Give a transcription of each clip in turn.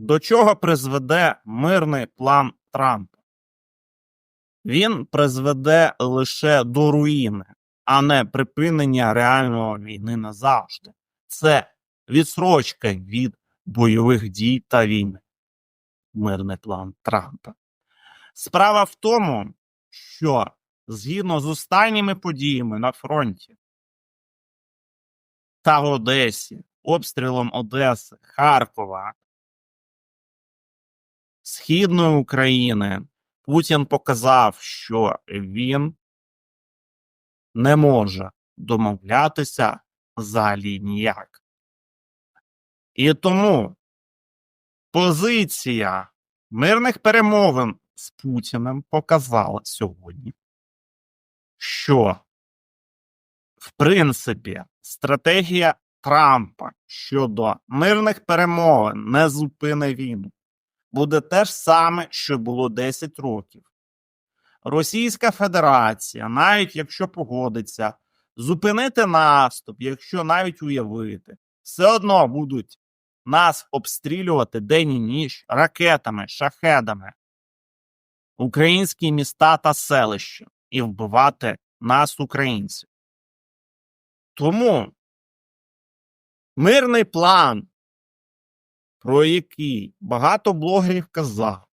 До чого призведе мирний план Трампа? Він призведе лише до руїни, а не припинення реальної війни назавжди. Це відсрочка від бойових дій та війни. Мирний план Трампа. Справа в тому, що згідно з останніми подіями на фронті та в Одесі, обстрілом Одеси, Харкова, Східної України, Путін показав, що він не може домовлятися взагалі ніяк. І тому позиція мирних перемовин з Путіним показала сьогодні, що, в принципі, стратегія Трампа щодо мирних перемовин не зупини війну. Буде те ж саме, що було 10 років. Російська Федерація, навіть якщо погодиться, зупинити наступ, якщо навіть уявити, все одно будуть нас обстрілювати день і ніч ракетами, шахедами, українські міста та селища і вбивати нас, українців. Тому мирний план, про який багато блогерів казав,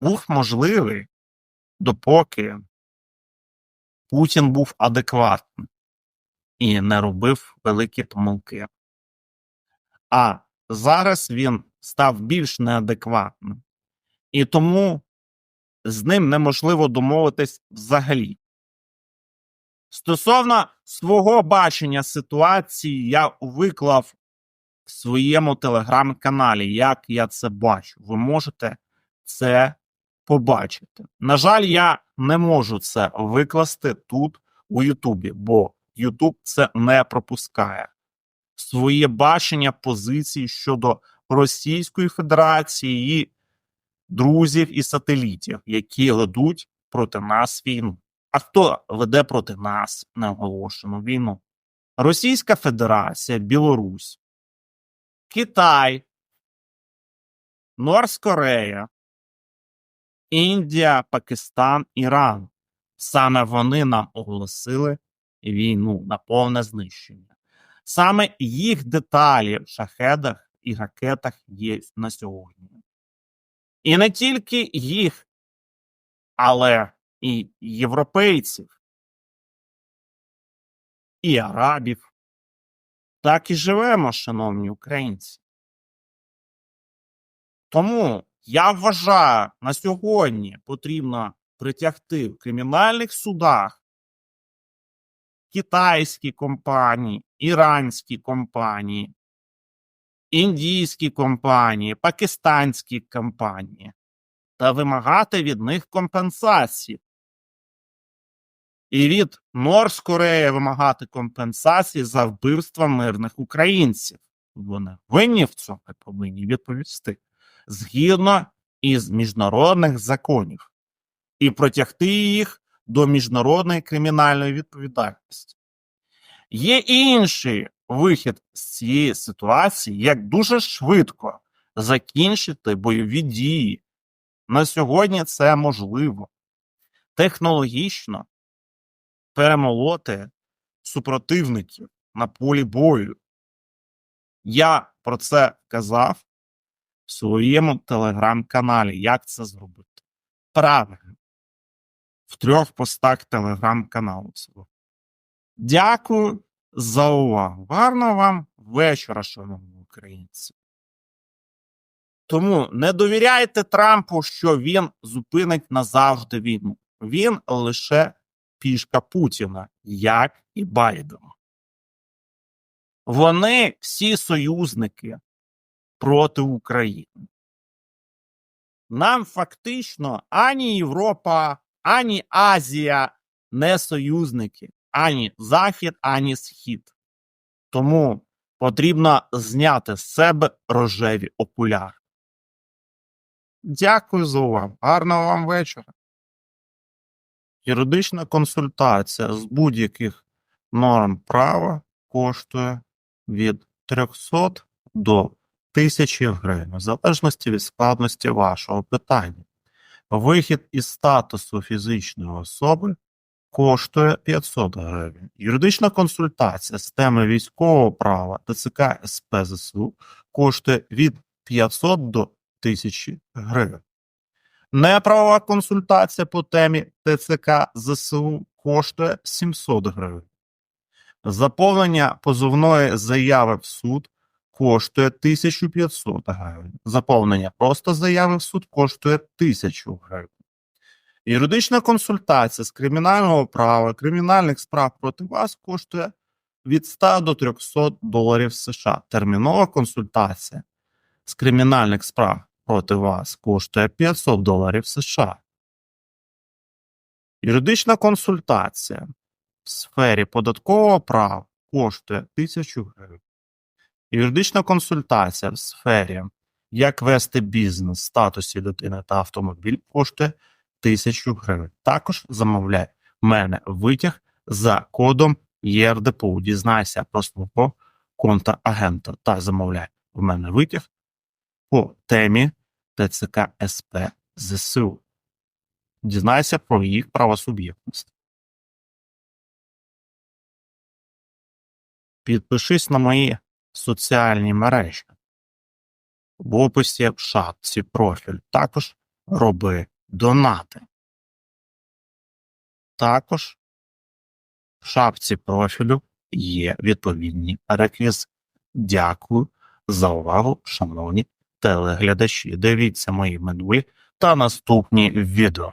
був можливий, допоки Путін був адекватним і не робив великі помилки. А зараз він став більш неадекватним. І тому з ним неможливо домовитись взагалі. Стосовно свого бачення ситуації, я виклав в своєму телеграм-каналі, як я це бачу. Ви можете це побачити. На жаль, я не можу це викласти тут у Ютубі, бо Ютуб це не пропускає. Своє бачення позицій щодо Російської Федерації і друзів і сателітів, які ведуть проти нас війну. А хто веде проти нас неоголошену війну? Російська Федерація, Білорусь, Китай, Норс-Корея, Індія, Пакистан, Іран. Саме вони нам оголосили війну на повне знищення. Саме їх деталі в шахедах і ракетах є на сьогодні. І не тільки їх, але і європейців, і арабів. Так і живемо, шановні українці. Тому я вважаю, на сьогодні потрібно притягти в кримінальних судах китайські компанії, іранські компанії, індійські компанії, пакистанські компанії та вимагати від них компенсації. І від Норс Кореї вимагати компенсації за вбивство мирних українців. Вони винні в цьому повинні відповісти згідно із міжнародних законів і протягти їх до міжнародної кримінальної відповідальності. Є інший вихід з цієї ситуації, як дуже швидко закінчити бойові дії. На сьогодні це можливо технологічно перемолоти супротивників на полі бою. Я про це казав в своєму телеграм-каналі. Як це зробити? Правильно. В трьох постах телеграм-каналу. Дякую за увагу. Гарного вам вечора, шановні українці. Тому не довіряйте Трампу, що він зупинить назавжди війну. Він лише пішка Путіна, як і Байден. Вони всі союзники проти України. Нам фактично ані Європа, ані Азія не союзники, ані Захід, ані Схід. Тому потрібно зняти з себе рожеві окуляри. Дякую за увагу. Гарного вам вечора. Юридична консультація з будь-яких норм права коштує від 300 до тисячі гривень, в залежності від складності вашого питання. Вихід із статусу фізичної особи коштує 500 гривень. Юридична консультація з теми військового права ТЦК СП ЗСУ коштує від 500 до 1000 гривень. Неправова консультація по темі ТЦК ЗСУ коштує 700 гривень. Заповнення позовної заяви в суд коштує 1500 гривень. Заповнення просто заяви в суд коштує 1000 гривень. Юридична консультація з кримінального права, кримінальних справ проти вас коштує від 100 до 300 доларів США. Термінова консультація з кримінальних справ проти вас коштує 500 доларів США. Юридична консультація в сфері податкового права коштує 1000 гривень. Юридична консультація в сфері як вести бізнес в статусі людини та автомобіль коштує 1000 гривень. Також замовляй в мене витяг за кодом ЄРДПУ. Дізнайся про свого контрагента та замовляй в мене витяг по темі ТЦК СП ЗСУ. Дізнайся про їх правосуб'єктність. Підпишись на мої соціальні мережі. В описі в шапці профіль. Також роби донати. Також в шапці профілю є відповідні реквізити. Дякую за увагу, шановні телеглядачі. Дивіться мої минулі та наступні відео.